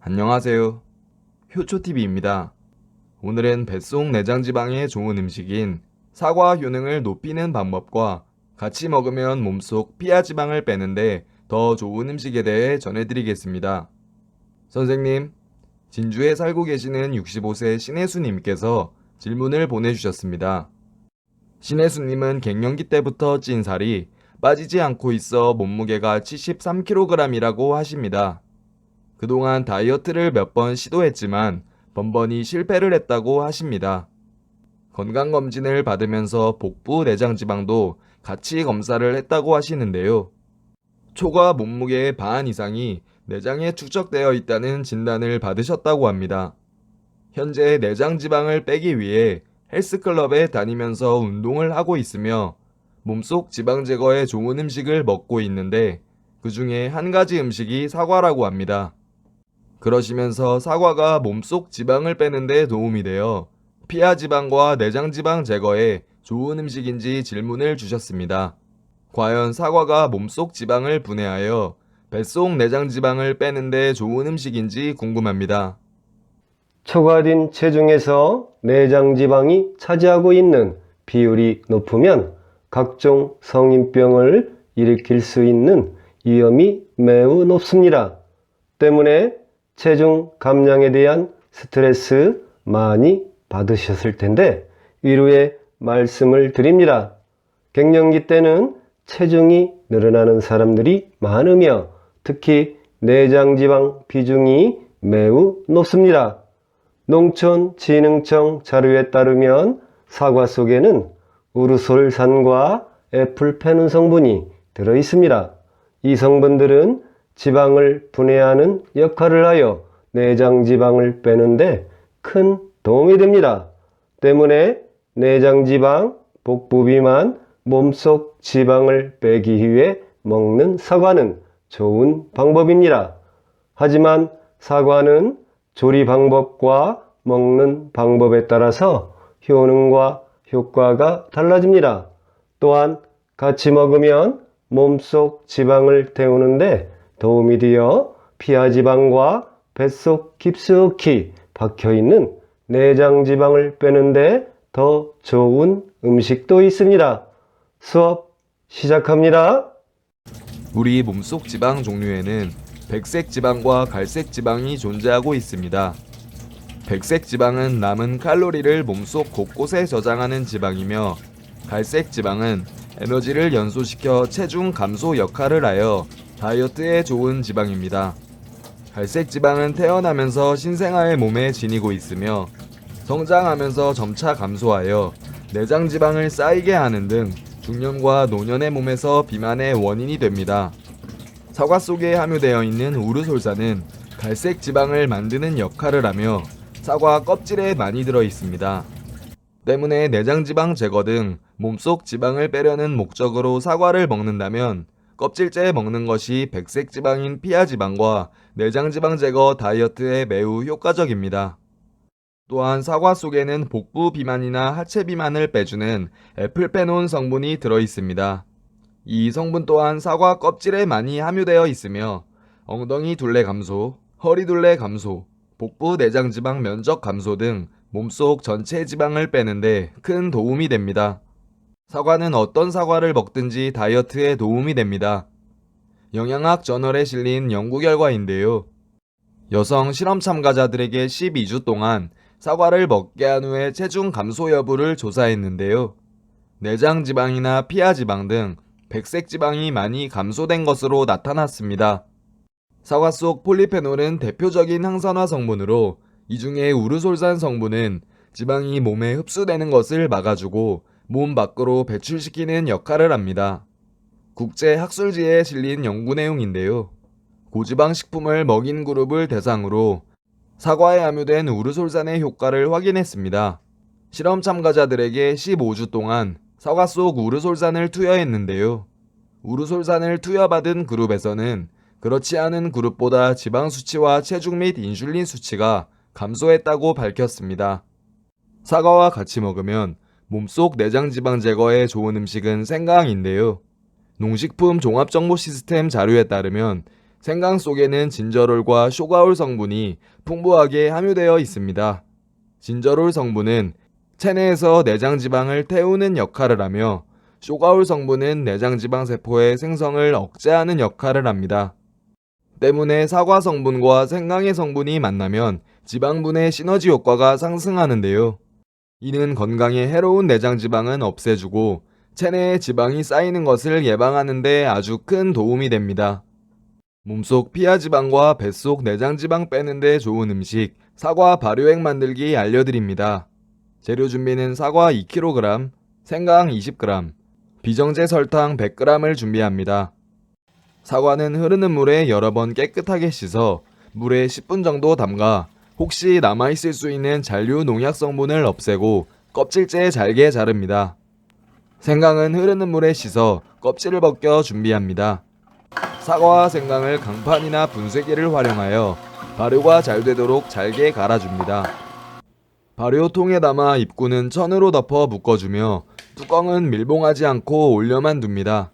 안녕하세요. 효초TV입니다. 오늘은 뱃속 내장 지방에 좋은 음식인 사과 효능을 높이는 방법과 같이 먹으면 몸속 피하 지방을 빼는데 더 좋은 음식에 대해 전해드리겠습니다. 선생님, 진주에 살고 계시는 65세 신혜수님께서 질문을 보내주셨습니다. 신혜수님은 갱년기 때부터 찐 살이 빠지지 않고 있어 몸무게가 73kg이라고 하십니다. 그동안 다이어트를 몇 번 시도했지만 번번이 실패를 했다고 하십니다. 건강검진을 받으면서 복부 내장 지방도 같이 검사를 했다고 하시는데요. 초과 몸무게의 반 이상이 내장에 축적되어 있다는 진단을 받으셨다고 합니다. 현재 내장 지방을 빼기 위해 헬스클럽에 다니면서 운동을 하고 있으며 몸속 지방 제거에 좋은 음식을 먹고 있는데 그 중에 한 가지 음식이 사과라고 합니다. 그러시면서 사과가 몸속 지방을 빼는 데 도움이 되어 피하 지방과 내장 지방 제거에 좋은 음식인지 질문을 주셨습니다. 과연 사과가 몸속 지방을 분해하여 뱃속 내장 지방을 빼는데 좋은 음식인지 궁금합니다. 초과된 체중에서 내장 지방이 차지하고 있는 비율이 높으면 각종 성인병을 일으킬 수 있는 위험이 매우 높습니다. 때문에 체중 감량에 대한 스트레스 많이 받으셨을 텐데 위로의 말씀을 드립니다. 갱년기 때는 체중이 늘어나는 사람들이 많으며 특히 내장 지방 비중이 매우 높습니다. 농촌진흥청 자료에 따르면 사과 속에는 우르솔산과 애플페논 성분이 들어 있습니다. 이 성분들은 지방을 분해하는 역할을 하여 내장 지방을 빼는데 큰 도움이 됩니다. 때문에 내장 지방, 복부 비만, 몸속 지방을 빼기 위해 먹는 사과는 좋은 방법입니다. 하지만 사과는 조리 방법과 먹는 방법에 따라서 효능과 효과가 달라집니다. 또한 같이 먹으면 몸속 지방을 태우는데 도움이 되어 피하 지방과 뱃속 깊숙이 박혀 있는 내장 지방을 빼는데 더 좋은 음식도 있습니다. 수업 시작합니다. 우리 몸속 지방 종류에는 백색 지방과 갈색 지방이 존재하고 있습니다. 백색 지방은 남은 칼로리를 몸속 곳곳에 저장하는 지방이며 갈색 지방은 에너지를 연소시켜 체중 감소 역할을 하여 다이어트에 좋은 지방입니다. 갈색 지방은 태어나면서 신생아의 몸에 지니고 있으며 성장하면서 점차 감소하여 내장 지방을 쌓이게 하는 등 중년과 노년의 몸에서 비만의 원인이 됩니다. 사과 속에 함유되어 있는 우르솔산은 갈색 지방을 만드는 역할을 하며 사과 껍질에 많이 들어 있습니다. 때문에 내장 지방 제거 등 몸속 지방을 빼려는 목적으로 사과를 먹는다면 껍질째 먹는 것이 백색 지방인 피하 지방과 내장 지방 제거 다이어트에 매우 효과적입니다. 또한 사과 속에는 복부 비만이나 하체 비만을 빼주는 애플페논 성분이 들어 있습니다. 이 성분 또한 사과 껍질에 많이 함유되어 있으며 엉덩이 둘레 감소, 허리 둘레 감소, 복부 내장 지방 면적 감소 등 몸속 전체 지방을 빼는데 큰 도움이 됩니다. 사과는 어떤 사과를 먹든지 다이어트에 도움이 됩니다. 영양학 저널에 실린 연구 결과인데요. 여성 실험 참가자들에게 12주 동안 사과를 먹게 한 후에 체중 감소 여부를 조사했는데요. 내장 지방이나 피하 지방 등 백색 지방이 많이 감소된 것으로 나타났습니다. 사과 속 폴리페놀은 대표적인 항산화 성분으로 이 중에 우르솔산 성분은 지방이 몸에 흡수되는 것을 막아주고 몸 밖으로 배출시키는 역할을 합니다. 국제 학술지에 실린 연구 내용인데요. 고지방 식품을 먹인 그룹을 대상으로 사과에 함유된 우르솔산의 효과를 확인했습니다. 실험 참가자들에게 15주 동안 사과 속 우르솔산을 투여했는데요. 우르솔산을 투여받은 그룹에서는 그렇지 않은 그룹보다 지방 수치와 체중 및 인슐린 수치가 감소했다고 밝혔습니다. 사과와 같이 먹으면 몸속 내장 지방 제거에 좋은 음식은 생강인데요. 농식품 종합정보 시스템 자료에 따르면 생강 속에는 진저롤과 쇼가올 성분이 풍부하게 함유되어 있습니다. 진저롤 성분은 체내에서 내장 지방을 태우는 역할을 하며 쇼가올 성분은 내장 지방 세포의 생성을 억제하는 역할을 합니다. 때문에 사과 성분과 생강의 성분이 만나면 지방분해 시너지 효과가 상승하는데요. 이는 건강에 해로운 내장 지방은 없애주고 체내에 지방이 쌓이는 것을 예방하는 데 아주 큰 도움이 됩니다. 몸속 피하 지방과 뱃속 내장 지방 빼는 데 좋은 음식 사과 발효액 만들기 알려드립니다. 재료 준비는 사과 2kg, 생강 20g, 비정제 설탕 100g을 준비합니다. 사과는 흐르는 물에 여러 번 깨끗하게 씻어 물에 10분 정도 담가 혹시 남아있을 수 있는 잔류 농약 성분을 없애고 껍질째 잘게 자릅니다. 생강은 흐르는 물에 씻어 껍질을 벗겨 준비합니다. 사과와 생강을 강판이나 분쇄기를 활용하여 발효가 잘 되도록 잘게 갈아줍니다. 발효통에 담아 입구는 천으로 덮어 묶어주며 뚜껑은 밀봉하지 않고 올려만 둡니다.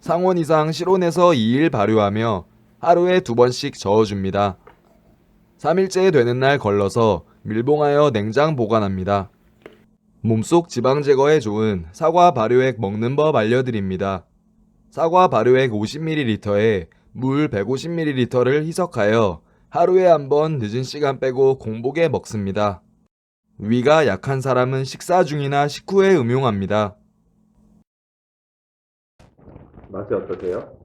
상온 이상 실온에서 2일 발효하며 하루에 두 번씩 저어줍니다. 3일째 되는 날 걸러서 밀봉하여 냉장 보관합니다. 몸속 지방 제거에 좋은 사과 발효액 먹는 법 알려드립니다. 사과 발효액 50ml에 물 150ml를 희석하여 하루에 한 번 늦은 시간 빼고 공복에 먹습니다. 위가 약한 사람은 식사 중이나 식후에 음용합니다. 맛이 어떠세요?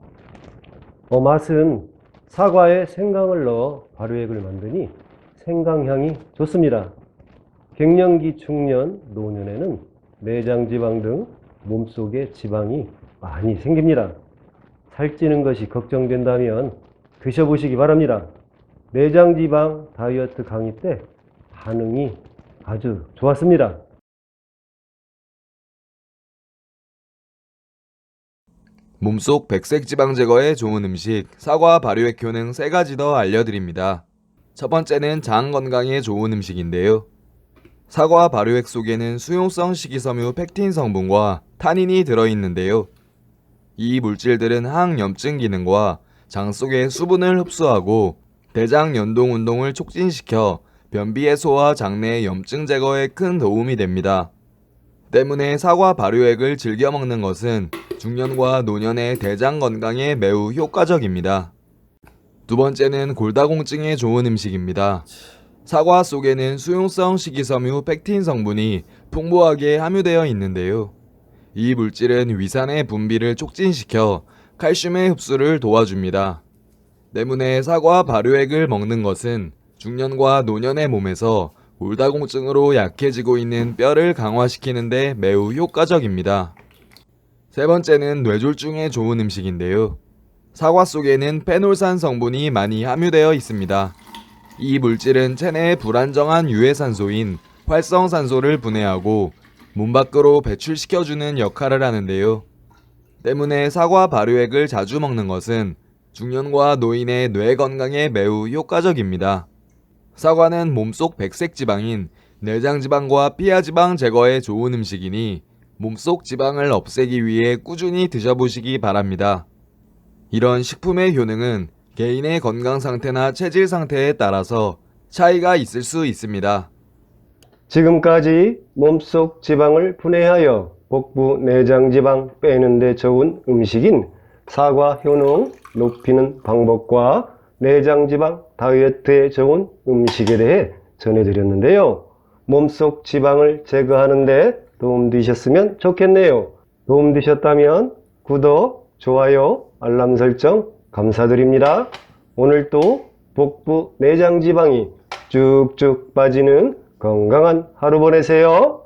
어, 맛은 사과에 생강을 넣어 발효액을 만드니 생강향이 좋습니다. 갱년기 중년, 노년에는 내장 지방 등 몸속에 지방이 많이 생깁니다. 살찌는 것이 걱정된다면 드셔보시기 바랍니다. 내장 지방 다이어트 강의 때 반응이 아주 좋았습니다. 몸속 백색 지방 제거에 좋은 음식 사과 발효액 효능 세 가지 더 알려드립니다. 첫 번째는 장 건강에 좋은 음식인데요. 사과 발효액 속에는 수용성 식이섬유 팩틴 성분과 타닌이 들어있는데요. 이 물질들은 항염증 기능과 장 속의 수분을 흡수하고 대장 연동 운동을 촉진시켜 변비 해소와 장내 염증 제거에 큰 도움이 됩니다. 때문에 사과 발효액을 즐겨 먹는 것은 중년과 노년의 대장 건강에 매우 효과적입니다. 두 번째는 골다공증에 좋은 음식입니다. 사과 속에는 수용성 식이섬유 팩틴 성분이 풍부하게 함유되어 있는데요. 이 물질은 위산의 분비를 촉진시켜 칼슘의 흡수를 도와줍니다. 때문에 사과 발효액을 먹는 것은 중년과 노년의 몸에서 골다공증으로 약해지고 있는 뼈를 강화시키는데 매우 효과적입니다. 세 번째는 뇌졸중에 좋은 음식인데요. 사과 속에는 페놀산 성분이 많이 함유되어 있습니다. 이 물질은 체내의 불안정한 유해산소인 활성산소를 분해하고 몸 밖으로 배출시켜주는 역할을 하는데요. 때문에 사과 발효액을 자주 먹는 것은 중년과 노인의 뇌 건강에 매우 효과적입니다. 사과는 몸속 백색 지방인 내장 지방과 피하 지방 제거에 좋은 음식이니 몸속 지방을 없애기 위해 꾸준히 드셔보시기 바랍니다. 이런 식품의 효능은 개인의 건강 상태나 체질 상태에 따라서 차이가 있을 수 있습니다. 지금까지 몸속 지방을 분해하여 복부 내장 지방 빼는 데 좋은 음식인 사과 효능 높이는 방법과 내장 지방 다이어트에 좋은 음식에 대해 전해드렸는데요. 몸속 지방을 제거하는 데 도움 되셨으면 좋겠네요. 도움 되셨다면 구독, 좋아요, 알람 설정 감사드립니다. 오늘도 복부 내장 지방이 쭉쭉 빠지는 건강한 하루 보내세요.